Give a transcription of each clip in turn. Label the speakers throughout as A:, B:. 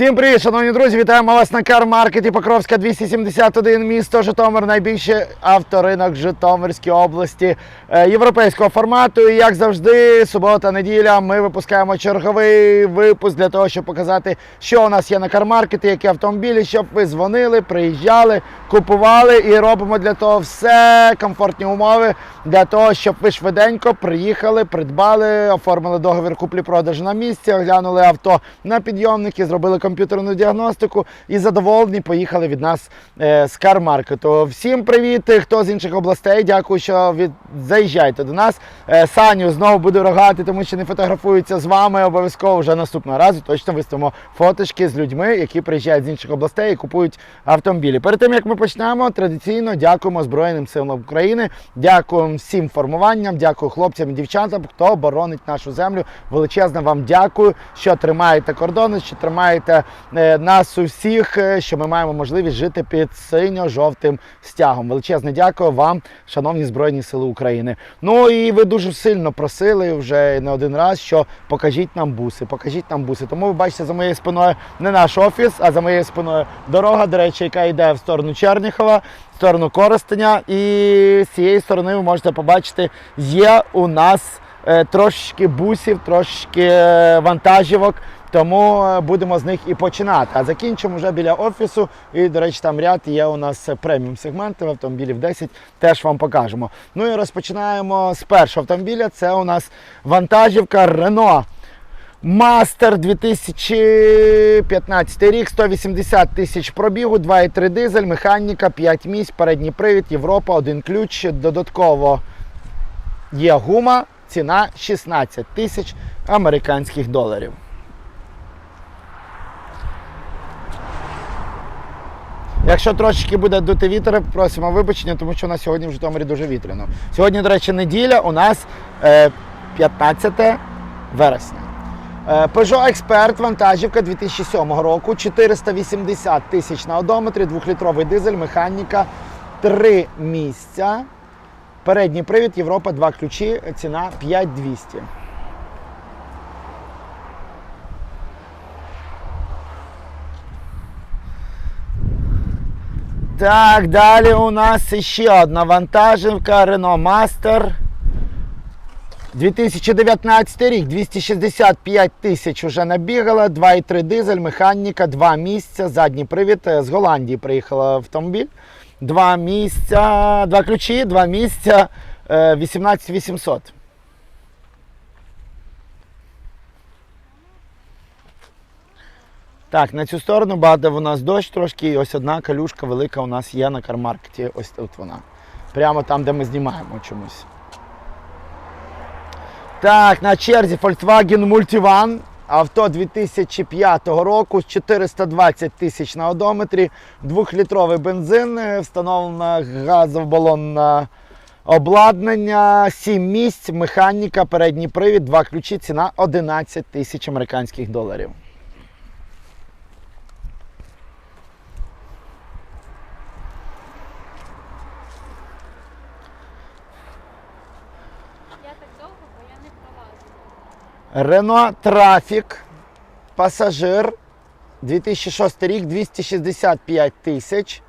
A: Всім привіт, шановні друзі! Вітаємо вас на кармаркеті Покровська 271 місто Житомир, найбільший авторинок Житомирської області е, європейського формату. І як завжди, субота, неділя, ми випускаємо черговий випуск для того, щоб показати, що у нас є на кармаркеті, які автомобілі, щоб ви дзвонили, приїжджали, купували і робимо для того все комфортні умови для того, щоб ви швиденько приїхали, придбали, оформили договір куплі-продажу на місці, оглянули авто на підйомники, зробили комп'ютерну діагностику і задоволені поїхали від нас е, з кармаркету. Всім привіт, хто з інших областей. Дякую, що від... заїжджаєте до нас. Е, Саню знову буду рогати, тому що не фотографуються з вами. Обов'язково вже наступного разу точно виставимо фоточки з людьми, які приїжджають з інших областей і купують автомобілі. Перед тим як ми почнемо, традиційно дякуємо Збройним силам України. Дякуємо всім формуванням, дякую хлопцям і дівчатам, хто боронить нашу землю. Величезне вам дякую, що тримаєте кордони, що тримаєте нас усіх, е, що ми маємо можливість жити під синьо-жовтим стягом. Величезне дякую вам, шановні Збройні Сили України. Ну і ви дуже сильно просили вже не один раз, що покажіть нам буси, покажіть нам буси. Тому ви бачите за моєю спиною не наш офіс, а за моєю спиною дорога, до речі, яка йде в сторону Черніхова, сторону Коростеня. І з цієї сторони ви можете побачити, є у нас е, трошечки бусів, трошечки е, вантажівок. Тому е, будемо з них і починати. А закінчимо вже біля офісу. І, до речі, там ряд є у нас преміум сегментів автомобілів 10, теж вам покажемо. Ну і розпочинаємо з першого автомобіля. Це у нас вантажівка Renault Мастер 2015 рік, 180 тисяч пробігу, 2,3 дизель, механіка, 5 місць, передній привід, Європа, один ключ. Додатково є гума, ціна 16 тисяч американських доларів. Якщо трошечки буде дути вітер, просимо вибачення, тому що у нас сьогодні в Житомирі дуже вітряно. Сьогодні, до речі, неділя, у нас е, 15 вересня. Е, Peugeot Expert вантажівка 2007 року, 480 тисяч на одометрі, 2-літровий дизель, механіка, 3 місця. Передній привід, Європа, 2 ключі, ціна 5200. Так, далі у нас ще одна вантажівка Renault Master. 2019 рік, 265 тисяч вже набігала, 2,3 дизель, механіка, 2 місця, задній привід. Е, З Голландії приїхав автомобіль. 2 місця, 2 ключі, 2 місця, е, 18800. Так, на цю сторону багато у нас дощ трошки, і ось одна калюшка велика у нас є на кармаркеті. Ось тут вона. Прямо там, де ми знімаємо чомусь. Так, на черзі Volkswagen Multivan. Авто 2005 року з 420 тисяч на одометрі, 2-літровий бензин, е, встановлено газобалонне обладнання, 7 місць, механіка, передній привід, 2 ключі, ціна 11 тисяч американських доларів.
B: Я так довго, бо я не пролазила.
A: Renault Trafic, пасажир, 2006 рік, 265 тисяч.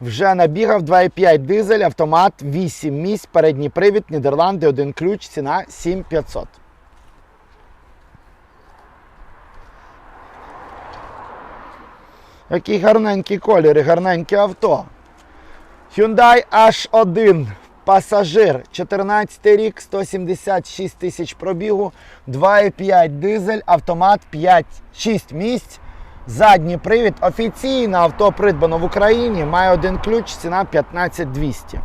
A: Вже набігав 2,5 дизель, автомат, 8 місць, передній привід, Нідерланди, один ключ, ціна 7500. Який гарненький колір і гарненьке авто. Hyundai H1 пасажир, 14 рік, 176 тисяч пробігу, 2,5 дизель, автомат 5-6 місць. Задній привід. Офіційно авто придбано в Україні. Має один ключ, ціна 15200.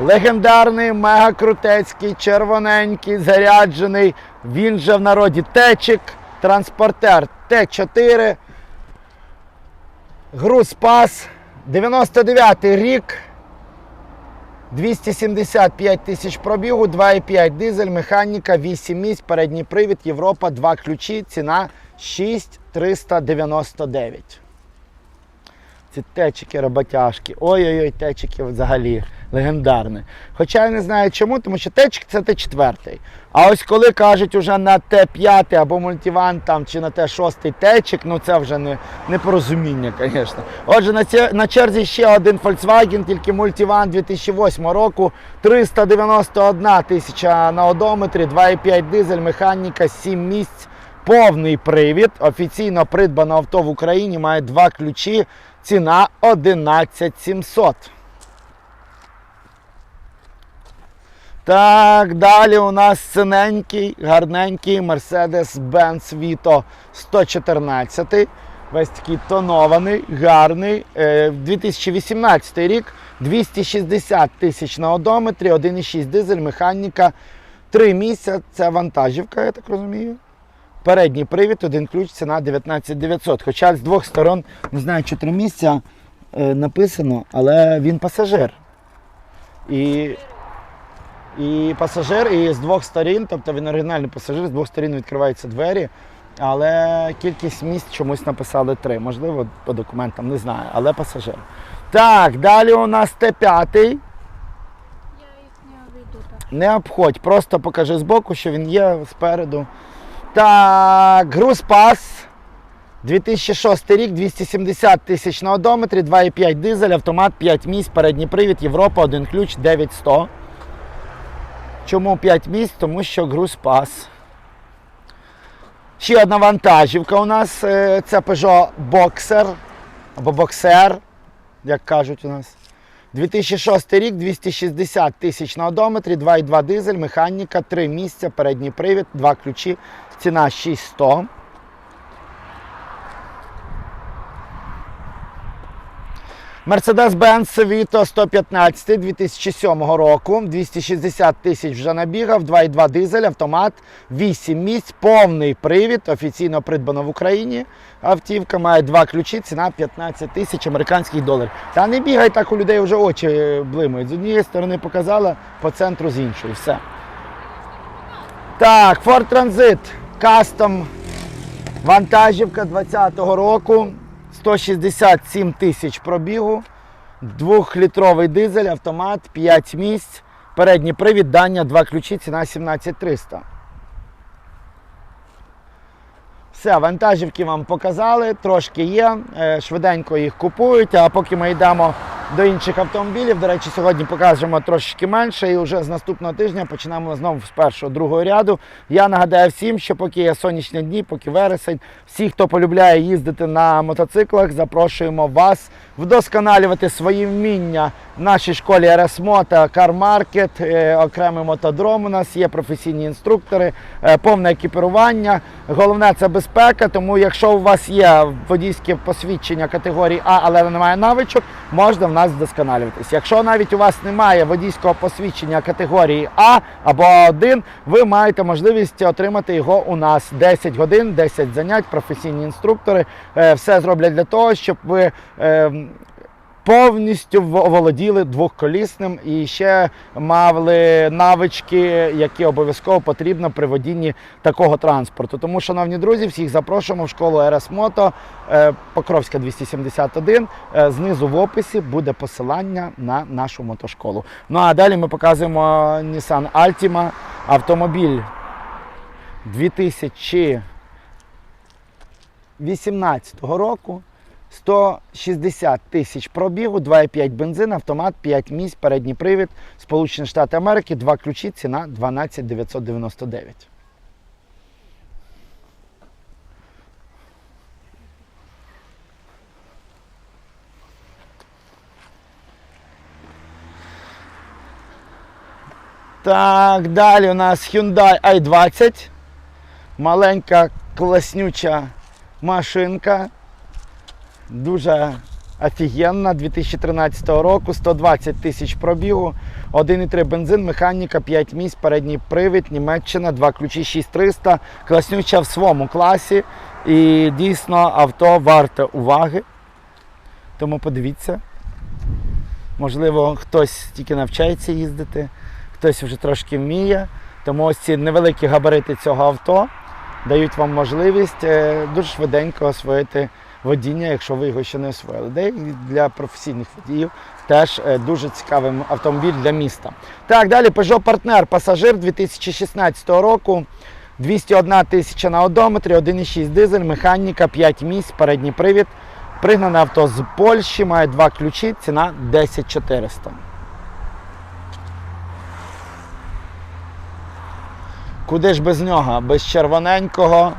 A: Легендарний, мегакрутецький, червоненький, заряджений. Він же в народі течик, транспортер Т4. Грузпас, 99 рік, 275 тисяч пробігу, 2,5 дизель, механіка, 8 місць, передній привід, Європа, 2 ключі, ціна 6399. Ці течики роботяжки. Ой-ой-ой, течики взагалі легендарні. Хоча я не знаю чому, тому що течик це Т4. А ось коли кажуть уже на Т5 або мультиван там, чи на Т6 течик, ну це вже не, непорозуміння, звісно. Отже, на, ці, на черзі ще один Volkswagen, тільки мультиван 2008 року, 391 тисяча на одометрі, 2,5 дизель, механіка, 7 місць. Повний привід. Офіційно придбано авто в Україні, має два ключі. Ціна 11 700. Так, далі у нас синенький, гарненький Mercedes-Benz Vito 114. Весь такий тонований, гарний. Е, 2018 рік, 260 тисяч на одометрі, 1,6 дизель, механіка. Три місця. Це вантажівка, я так розумію. Передній привід, один ключ, ціна 19 900. Хоча з двох сторон, не знаю, чи три місця е, написано, але він пасажир. І, і пасажир, і з двох сторін, тобто він оригінальний пасажир, з двох сторін відкриваються двері. Але кількість місць чомусь написали три. Можливо, по документам не знаю, але пасажир. Так, далі у нас Т5.
B: Я їх не обійду.
A: Не обходь, просто покажи збоку, що він є спереду. Так, грузпас. 2006 рік, 270 тисяч на одометрі, 2,5 дизель, автомат, 5 місць, передній привід, Європа, один ключ, 9100. Чому 5 місць? Тому що грузпас. Ще одна вантажівка у нас. е, Це Peugeot Boxer або Boxer, як кажуть у нас. 2006 рік, 260 тисяч на одометрі, 2,2 дизель, механіка, 3 місця, передній привід, 2 ключі, ціна 6100. Mercedes-Benz Vito 115 2007 року, 260 тисяч вже набігав, 2,2 дизель, автомат, 8 місць, повний привід, офіційно придбано в Україні. Автівка має два ключі, ціна 15 тисяч американських доларів. Та не бігай так у людей вже очі е, блимають. З однієї сторони показала, по центру з іншої. Все. Так, Ford Transit Custom Вантажівка 20-го року, 167 тисяч пробігу, двохлітровий дизель, автомат, 5 місць, переднє привіддання, два ключі, ціна 17300. Все, вантажівки вам показали, трошки є, е, швиденько їх купують, а поки ми йдемо до інших автомобілів, до речі, сьогодні покажемо трошки менше і вже з наступного тижня починаємо знову з першого, другого ряду. Я нагадаю всім, що поки є сонячні дні, поки вересень, всі, хто полюбляє їздити на мотоциклах, запрошуємо вас вдосконалювати свої вміння нашій школі РСМО та Car е, окремий мотодром у нас є, професійні інструктори, е, повне екіпірування. Головне це безпека, тому якщо у вас є водійське посвідчення категорії А, але немає навичок, можна в нас вдосконалюватись. Якщо навіть у вас немає водійського посвідчення категорії А або А1, ви маєте можливість отримати його у нас 10 годин, 10 занять, професійні інструктори. Е, Все зроблять для того, щоб ви. Повністю в- оволоділи двохколісним і ще мали навички, які обов'язково потрібно при водінні такого транспорту. Тому, шановні друзі, всіх запрошуємо в школу РС Мото е, Покровська 271. Е, Знизу в описі буде посилання на нашу мотошколу. Ну а далі ми показуємо Nissan Altima, автомобіль 2018 року. 160 тисяч пробігу, 2,5 бензин, автомат, 5 місць, передній привід, Сполучені Штати Америки, два ключі, ціна 12 999. Так, далі у нас Hyundai i20. Маленька класнюча машинка. Дуже офігенна 2013 року, 120 тисяч пробігу, 1,3 бензин, механіка, 5 місць, передній привід, Німеччина, 2 ключі 6300, класнюча в своєму класі. І дійсно авто варте уваги. Тому подивіться. Можливо, хтось тільки навчається їздити, хтось вже трошки вміє. Тому ось ці невеликі габарити цього авто дають вам можливість е, дуже швиденько освоїти водіння, якщо ви його ще не освоїли. Де для професійних водіїв теж е, дуже цікавий автомобіль для міста. Так, далі Peugeot Partner пасажир 2016 року. 201 тисяча на одометрі, 1,6 дизель, механіка, 5 місць, передній привід. Пригнане авто з Польщі, має два ключі, ціна 10 400. Куди ж без нього? Без червоненького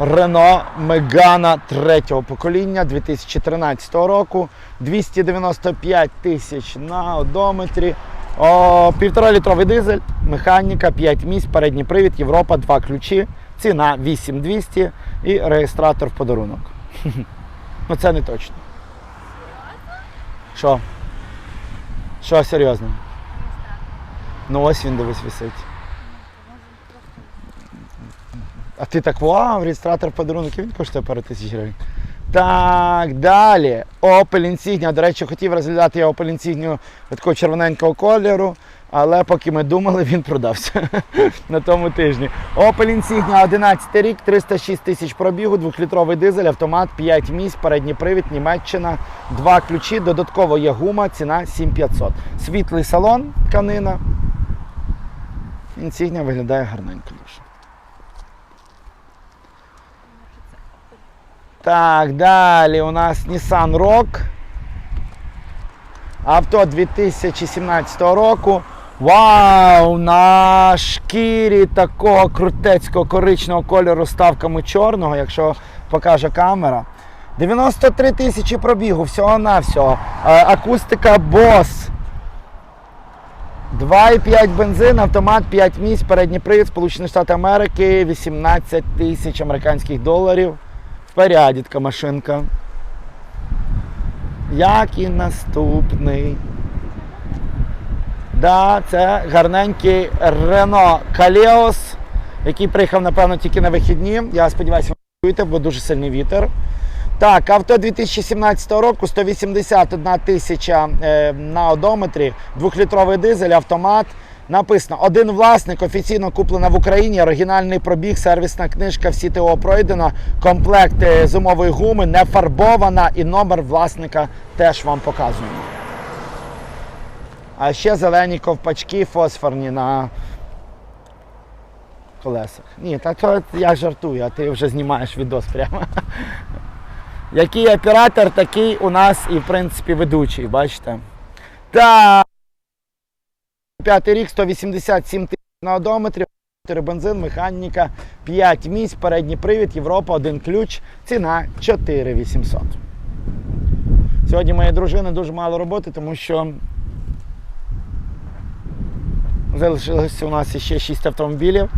A: Renault Megane третього покоління 2013 року. 295 тисяч на одометрі. О, півтора літровий дизель, механіка, 5 місць, передній привід, Європа, два ключі, ціна 8200 і реєстратор в подарунок. Ну це не точно. Що? Що серйозно? Ну ось він дивись висить. А ти так вау, реєстратор подарунок, він коштує пару тисяч гривень. Так, далі. Opel Insignia. До речі, хотів розглядати я Opel Insignia такого червоненького кольору, але поки ми думали, він продався на тому тижні. Opel Insignia 11 рік, 306 тисяч пробігу, 2-літровий дизель, автомат, 5 місць, передній привід, Німеччина, два ключі, додатково є гума, ціна 7500. Світлий салон, тканина. Insignia виглядає гарненько дуже. Так, далі у нас Nissan Rogue. Авто 2017 року. Вау! На шкірі такого крутецького коричневого кольору ставками чорного, якщо покаже камера. 93 тисячі пробігу, всього-навсього. Е, Акустика Boss. 2,5 бензин, автомат 5 місць, передній привід, Сполучені Штати Америки, 18 тисяч американських доларів. В поряді машинка. Як і наступний. Да, це гарненький Renault Kaleos, який приїхав, напевно, тільки на вихідні. Я сподіваюся, ви чуєте, бо дуже сильний вітер. Так, авто 2017 року 181 тисяча е, на одометрі, двохлітровий дизель, автомат. Написано: один власник офіційно куплена в Україні, оригінальний пробіг, сервісна книжка, всі ТО пройдено, комплект зимової гуми, не фарбована і номер власника теж вам показуємо. А ще зелені ковпачки фосфорні на колесах. Ні, та то я жартую, а ти вже знімаєш відос прямо. Який оператор, такий у нас і, в принципі, ведучий, бачите? Так. П'ятий рік, 187 тисяч на одометрі, 4 бензин, механіка, 5 місць, передній привід, Європа, один ключ, ціна 4800. Сьогодні моєї дружини дуже мало роботи, тому що залишилося у нас ще 6 автомобілів.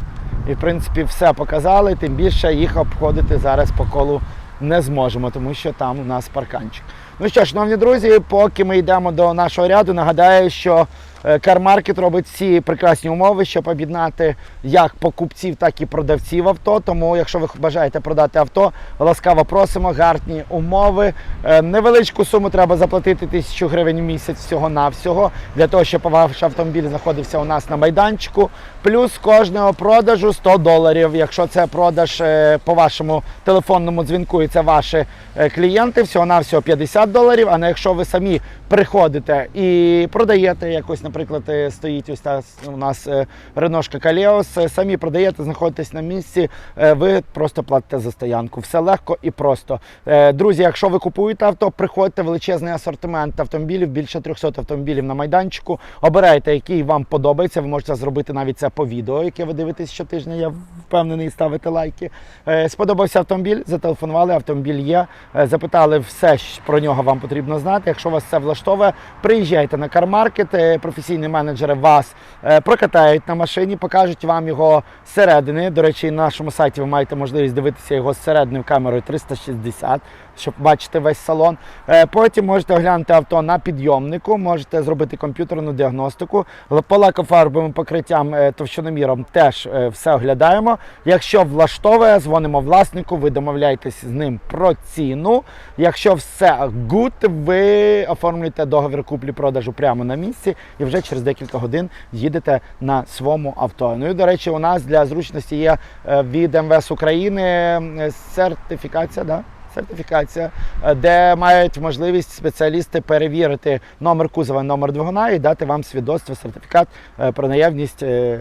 A: І, в принципі, все показали, тим більше їх обходити зараз по колу не зможемо, тому що там у нас парканчик. Ну що шановні друзі, поки ми йдемо до нашого ряду, нагадаю, що е, CarMarket робить всі прекрасні умови, щоб об'єднати як покупців, так і продавців авто. Тому, якщо ви бажаєте продати авто, ласкаво просимо, гарні умови. Е, Невеличку суму треба заплатити тисячу гривень в місяць всього-навсього, для того, щоб ваш автомобіль знаходився у нас на майданчику. Плюс кожного продажу 100 доларів. Якщо це продаж е, по вашому телефонному дзвінку і це ваші клієнти, всього-навсього 50 доларів. А не якщо ви самі приходите і продаєте якось, наприклад, е, стоїть ось та у нас е, Реношка Каліос, е, самі продаєте, знаходитесь на місці, ви просто платите за стоянку. Все легко і просто. Друзі, якщо ви купуєте авто, приходьте величезний асортимент автомобілів, більше 300 автомобілів на майданчику. Обирайте, який вам подобається. Ви можете зробити навіть це по відео, яке ви дивитесь щотижня. Я впевнений, ставите лайки. Сподобався автомобіль, зателефонували, автомобіль є. Запитали все, про нього вам потрібно знати. Якщо вас це влаштовує, приїжджайте на кармаркет, професійні менеджери вас е, прокатають на машині, покажуть вам його зсередини. До речі, на нашому сайті ви маєте можливість дивитися його зсередини камерою 360, щоб бачити весь салон. Е, Потім можете оглянути авто на підйомнику, можете зробити комп'ютерну діагностику. Л- По лакофарбовим покриттям е, товщиноміром теж е, все оглядаємо. Якщо влаштовує, дзвонимо власнику, ви домовляєтесь з ним про ціну. Якщо все good, ви оформлюєте договір куплі-продажу прямо на місці і вже через декілька годин їдете на своєму авто. Ну і до речі, у нас для зручності є від МВС України сертифікація, да? Сертифікація, е, де мають можливість спеціалісти перевірити номер кузова, номер двигуна і дати вам свідоцтво, сертифікат е, про наявність е,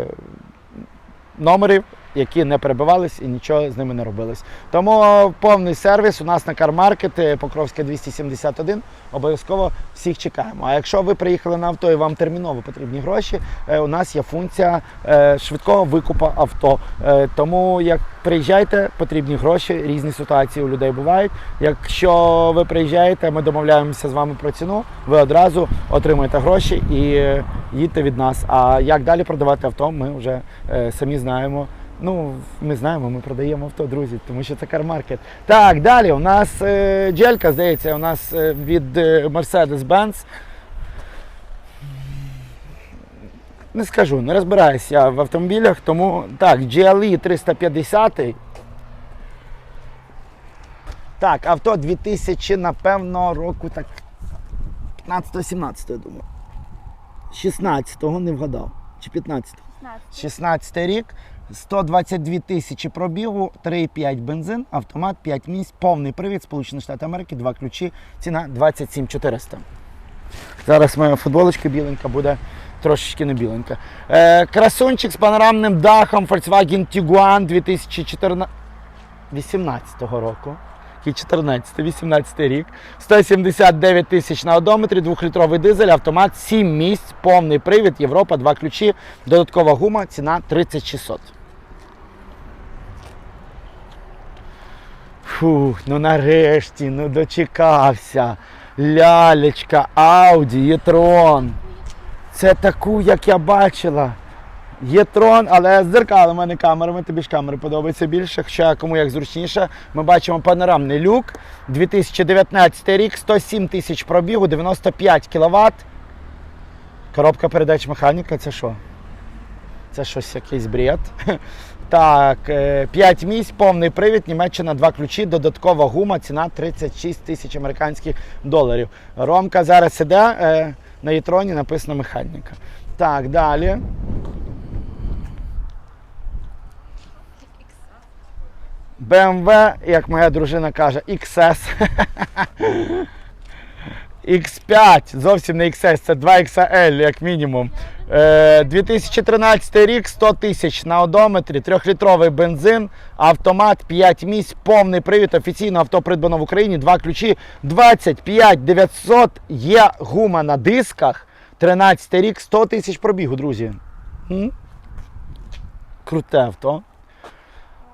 A: номерів, які не перебивались і нічого з ними не робилось. Тому повний сервіс у нас на Кармаркет Покровська 271. Обов'язково всіх чекаємо. А якщо ви приїхали на авто і вам терміново потрібні гроші, е, у нас є функція е, швидкого викупу авто. Е, Тому як приїжджайте, потрібні гроші, різні ситуації у людей бувають. Якщо ви приїжджаєте, ми домовляємося з вами про ціну, ви одразу отримуєте гроші і їдьте від нас. А як далі продавати авто, ми вже самі знаємо. Ну, ми знаємо, ми продаємо авто, друзі, тому що це кармаркет. Так, далі у нас е, джелька, здається, у нас е, від е, Mercedes-Benz. Не скажу, не розбираюся в автомобілях, тому так, GLE 350. Так, авто 2000, напевно, року так 15-17, я думаю. 16-го не вгадав. Чи 15-го?
B: 16.
A: 16 рік, 122 тисячі пробігу, 3,5 бензин, автомат, 5 місць, повний привід, Сполучені Штати Америки, два ключі, ціна 27 400. Зараз моя футболочка біленька буде трошечки не біленька. Е, красунчик з панорамним дахом Volkswagen Tiguan 2018 року. Який 14, 18 рік, 179 тисяч на одометрі, 2-літровий дизель, автомат, 7 місць, повний привід, Європа, 2 ключі, додаткова гума, ціна 3600. Фух, ну нарешті, ну дочекався. Лялечка, Audi, e-tron. Це таку, як я бачила. Є-трон, але з дзеркалами, а не камерами. Тобі ж камери подобаються більше. Хоча кому як зручніше. Ми бачимо панорамний люк. 2019 рік, 107 тисяч пробігу, 95 кВт. Коробка передач механіка, це що? Це щось якийсь бред. Так, 5 місць, повний привід, Німеччина, два ключі, додаткова гума, ціна 36 тисяч американських доларів. Ромка зараз іде, е, на Єтроні написано механіка. Так, далі. BMW, як моя дружина каже, XS. X5, зовсім не XS, це 2XL, як мінімум. Е, 2013 рік, 100 тисяч на одометрі, 3-літровий бензин, автомат, 5 місць, повний привід, офіційно авто придбано в Україні, два ключі, 25 900, є гума на дисках, 13 рік, 100 тисяч пробігу, друзі. Круте авто.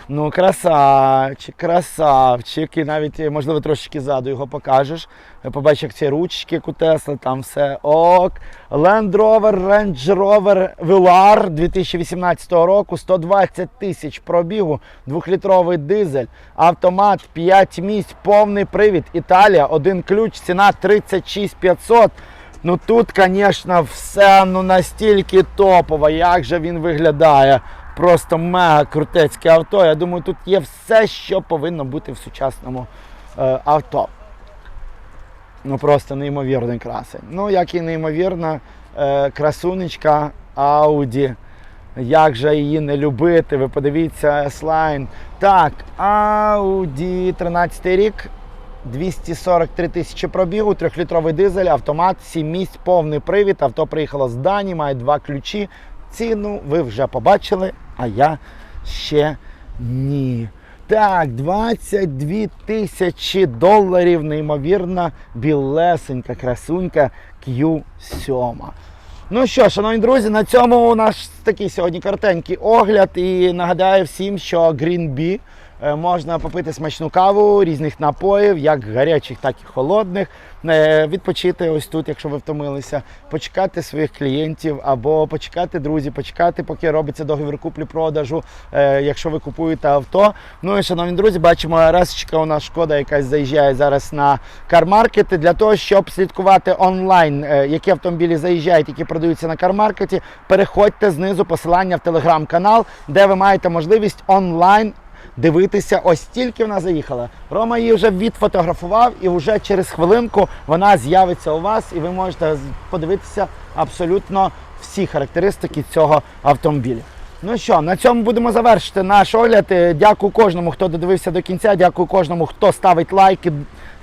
A: Ну, красавчик, красавчик. І навіть, е, можливо, трошечки ззаду його покажеш. Е, Побачиш, як ці ручки, Тесла, там все ок. Land Rover, Range Rover Velar 2018 року, 120 тисяч пробігу, 2-літровий дизель, автомат, 5 місць, повний привід. Італія, один ключ, ціна 36 500. Ну тут, звісно, все ну, настільки топово, як же він виглядає. Просто мега крутецьке авто. Я думаю, тут є все, що повинно бути в сучасному е, авто. Ну просто неймовірний красень. Ну, як і неймовірна е, красунечка Audi. Як же її не любити? Ви подивіться S-Line. Так, Audi 13 рік. 243 тисячі пробігу, 3-літровий дизель, автомат, 7 місць, повний привід. Авто приїхало з Дані, має два ключі. Ціну ви вже побачили, а я ще ні. Так, 22 тисячі доларів, неймовірна, білесенька, красунька Q7. Ну що, шановні друзі, на цьому у нас такий сьогодні коротенький огляд. І нагадаю всім, що Green Bee можна попити смачну каву різних напоїв, як гарячих, так і холодних. Е, Відпочити ось тут, якщо ви втомилися, почекати своїх клієнтів або почекати друзів, почекати, поки робиться договір куплі-продажу, е, якщо ви купуєте авто. Ну і шановні друзі, бачимо РС-чка у нас шкода, якась заїжджає зараз на кармаркети для того, щоб слідкувати онлайн, е, які автомобілі заїжджають, які продаються на кармаркеті. Переходьте знизу посилання в телеграм-канал, де ви маєте можливість онлайн. Дивитися, ось тільки вона заїхала. Рома її вже відфотографував, і вже через хвилинку вона з'явиться у вас, і ви можете подивитися абсолютно всі характеристики цього автомобіля. Ну що, на цьому будемо завершити наш огляд. Е, Дякую кожному, хто додивився до кінця. Дякую кожному, хто ставить лайки.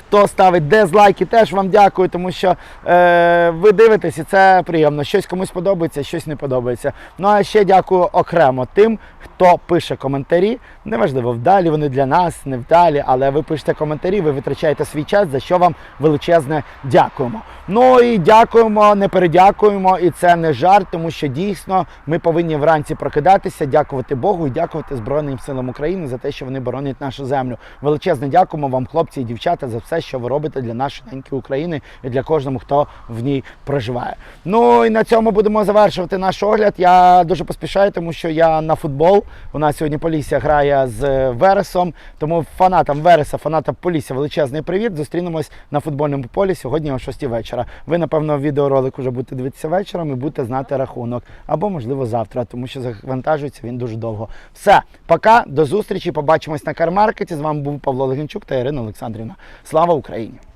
A: Хто ставить дизлайки, теж вам дякую, тому що е, ви дивитесь і це приємно. Щось комусь подобається, щось не подобається. Ну а ще дякую окремо тим, хто пише коментарі. Неважливо, вдалі вони для нас, не вдалі, але ви пишете коментарі, ви витрачаєте свій час, за що вам величезне дякуємо. Ну і дякуємо, не передякуємо, і це не жарт, тому що дійсно ми повинні вранці прокидатися, дякувати Богу і дякувати Збройним силам України за те, що вони боронять нашу землю. Величезне дякуємо вам, хлопці і дівчата, за все, що ви робите для нашої неньки України і для кожного, хто в ній проживає. Ну і на цьому будемо завершувати наш огляд. Я дуже поспішаю, тому що я на футбол. У нас сьогодні Полісся грає з Вересом. Тому фанатам Вереса, фанатам Полісся величезний привіт. Зустрінемось на футбольному полі сьогодні о 6 вечора. Ви, напевно, відеоролик вже будете дивитися вечором і будете знати рахунок. Або, можливо, завтра, тому що завантажується він дуже довго. Все, пока, до зустрічі. Побачимось на кармаркеті. З вами був Павло Легенчук та Ірина Олександрівна. Слава Україні!